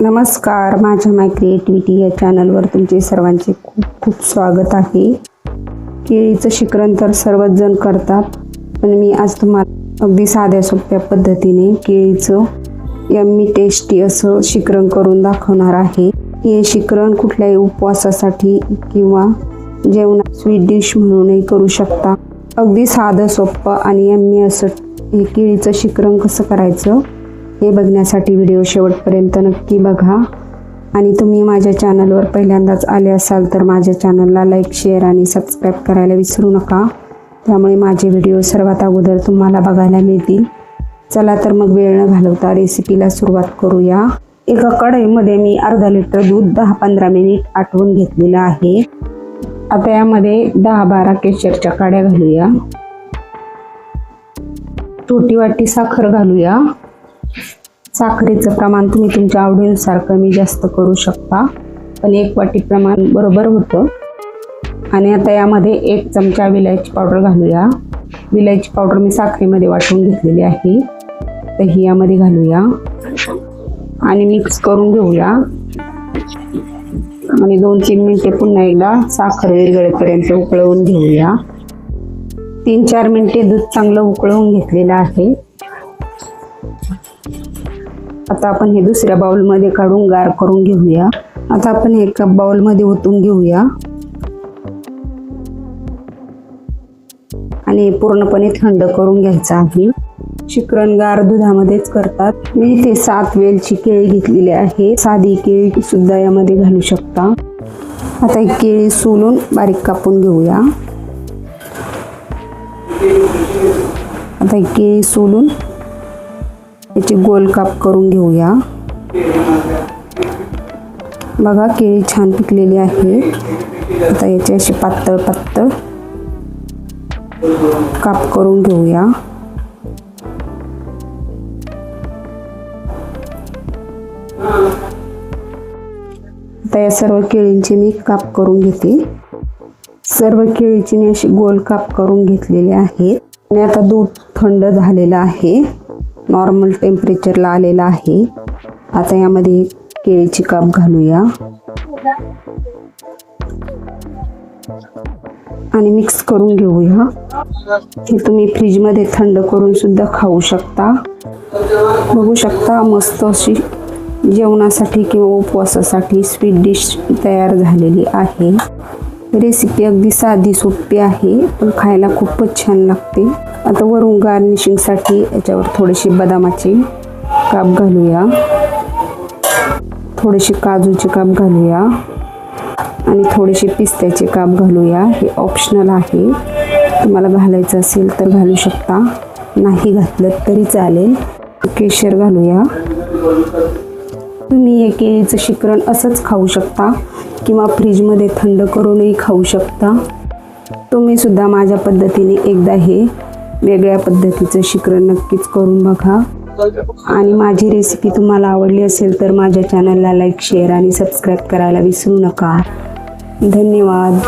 नमस्कार माझ्या माय क्रिएटिव्हिटी या चॅनलवर तुमचे सर्वांचे खूप खूप स्वागत आहे. केळीचं शिकरण तर सर्वच जण करतात पण मी आज तुम्हाला अगदी साध्या सोप्या पद्धतीने केळीचं यम्मी टेस्टी असं शिकरण करून दाखवणार आहे. हे शिकरण कुठल्याही उपवासासाठी किंवा जेवणा स्वीट डिश म्हणूनही करू शकता. अगदी साधं सोपं आणि यम्मी असं हे केळीचं शिकरण कसं करायचं? हे बघण्यासाठी व्हिडिओ शेवटपर्यंत नक्की बघा. आणि तुम्ही माझ्या चॅनलवर पहिल्यांदाच आले असाल तर माझ्या चॅनलला लाईक शेअर आणि सबस्क्राईब करायला विसरू नका. त्यामुळे माझे व्हिडिओ सर्वात अगोदर तुम्हाला बघायला मिळतील. चला तर मग वेळ न घालवता रेसिपीला सुरुवात करूया. एका कढईमध्ये मी अर्धा लिटर दूध दहा पंधरा मिनिट आटवून घेतलेलं आहे. आता यामध्ये दहा बारा केशरच्या काड्या घालूया. छोटी वाटी साखर घालूया. साखरेचं प्रमाण तुम्ही तुमच्या आवडीनुसार कमी जास्त करू शकता. पण एक वाटी प्रमाण बरोबर होतं. आणि आता यामध्ये एक चमचा विलायची पावडर घालूया. विलायची पावडर मी साखरेमध्ये वाटून घेतलेली आहे. तर ही यामध्ये घालूया. आणि मिक्स करून घेऊया. आणि दोन तीन मिनटे पुन्हा एकदा साखर विरगळेपर्यंत उकळवून घेऊया. तीन चार मिनिटे दूध चांगलं उकळवून घेतलेलं आहे. आता आपण हे दुसऱ्या बाउलमध्ये काढून गार करून घेऊया. आता आपण हे एका बाउलमध्ये ओतून घेऊया. आणि पूर्णपणे थंड करून घ्यायचं आहे. शिकरण गार दुधामध्येच करतात. मी इथे सात वेलची केळी घेतलेली आहे. साधी केळी सुद्धा यामध्ये घालू शकता. आता एक केळी सोलून बारीक कापून घेऊया. आता एक केळी सोलून याची गोल काप करून घेऊया. बघा केळी छान पिकलेली आहे. आता याची अशी पातळ पातळ काप करून घेऊया. आता या सर्व केळींची मी काप करून घेते. सर्व केळीची मी अशी गोल काप करून घेतलेली आहेत आणि आता दूध थंड झालेलं आहे. नॉर्मल टेम्परेचरला आलेला आहे. आता यामध्ये केळीची काप घालूया. आणि मिक्स करून घेऊया. हे तुम्ही फ्रीजमध्ये थंड करून सुद्धा खाऊ शकता. बघू शकता मस्त अशी जेवणासाठी किंवा उपवासासाठी स्वीट डिश तयार झालेली आहे. रेसिपी अगदी साधी सोपी आहे पण खायला खूपच छान लागते. आता वरून गार्निशिंगसाठी याच्यावर थोडेसे बदामाचे काप घालूया. थोडेसे काजूचे काप घालूया. आणि थोडेसे पिस्त्याचे काप घालूया. हे ऑप्शनल आहे. तुम्हाला घालायचं असेल तर घालू शकता. नाही घातलं तरी चालेल. केशर घालूया. तुम्ही हे केळीचं शिकरण असंच खाऊ शकता. किंवा फ्रीजमध्ये थंड करूनही खाऊ शकता. तुम्ही सुद्धा माझ्या पद्धतीने एकदा हे वेगळ्या पद्धतीचं शिकरण नक्कीच करून बघा. आणि माझी रेसिपी तुम्हाला आवडली असेल तर माझ्या चॅनलला लाईक शेअर आणि सबस्क्राईब करायला विसरू नका. धन्यवाद.